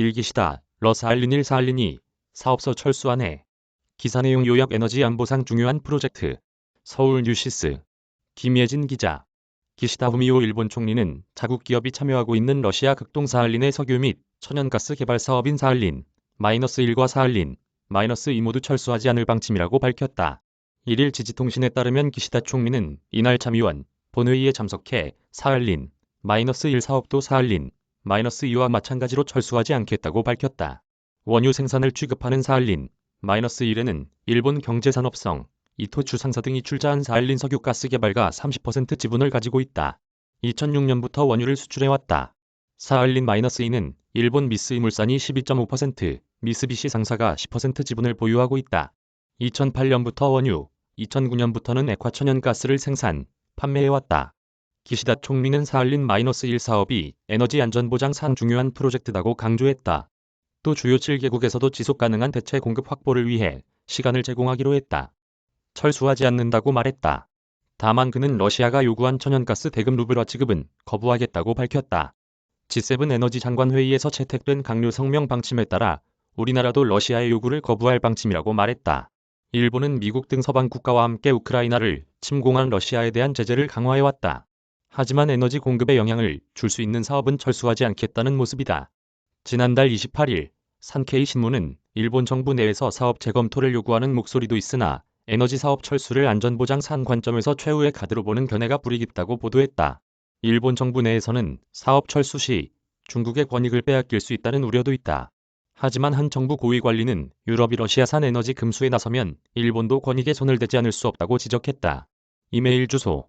일기시다 러사알린 1 사알린 2 사업소 철수하네. 기사 내용 요약 에너지 안보상 중요한 프로젝트 서울 뉴시스 김예진 기자 기시다 후미오 일본 총리는 자국 기업이 참여하고 있는 러시아 극동 사할린의 석유 및 천연가스 개발 사업인 사할린 마이너스 1과 사할린 마이너스 2 모두 철수하지 않을 방침이라고 밝혔다. 1일 지지통신에 따르면 기시다 총리는 이날 참의원 본회의에 참석해 사할린 마이너스 1 사업도 사할린 마이너스 2와 마찬가지로 철수하지 않겠다고 밝혔다. 원유 생산을 취급하는 사할린 마이너스 1에는 일본 경제산업성 이토 주상사 등이 출자한 사할린 석유가스 개발가 30% 지분을 가지고 있다. 2006년부터 원유를 수출해왔다. 사할린 마이너스 2는 일본 미쓰이 물산이 12.5%, 미쓰비시 상사가 10% 지분을 보유하고 있다. 2008년부터 원유, 2009년부터는 액화천연가스를 생산, 판매해왔다. 기시다 총리는 사할린 마이너스 1 사업이 에너지 안전 보장 산 중요한 프로젝트다고 강조했다. 또 주요 7개국에서도 지속 가능한 대체 공급 확보를 위해 시간을 제공하기로 했다. 철수하지 않는다고 말했다. 다만 그는 러시아가 요구한 천연가스 대금 루블화 지급은 거부하겠다고 밝혔다. G7 에너지 장관 회의에서 채택된 강요 성명 방침에 따라 우리나라도 러시아의 요구를 거부할 방침이라고 말했다. 일본은 미국 등 서방 국가와 함께 우크라이나를 침공한 러시아에 대한 제재를 강화해왔다. 하지만 에너지 공급에 영향을 줄 수 있는 사업은 철수하지 않겠다는 모습이다. 지난달 28일 산케이 신문은 일본 정부 내에서 사업 재검토를 요구하는 목소리도 있으나 에너지 사업 철수를 안전보장 산 관점에서 최후의 카드로 보는 견해가 불이 깊다고 보도했다. 일본 정부 내에서는 사업 철수 시 중국의 권익을 빼앗길 수 있다는 우려도 있다. 하지만 한 정부 고위 관리는 유럽이 러시아산 에너지 금수에 나서면 일본도 권익에 손을 대지 않을 수 없다고 지적했다. 이메일 주소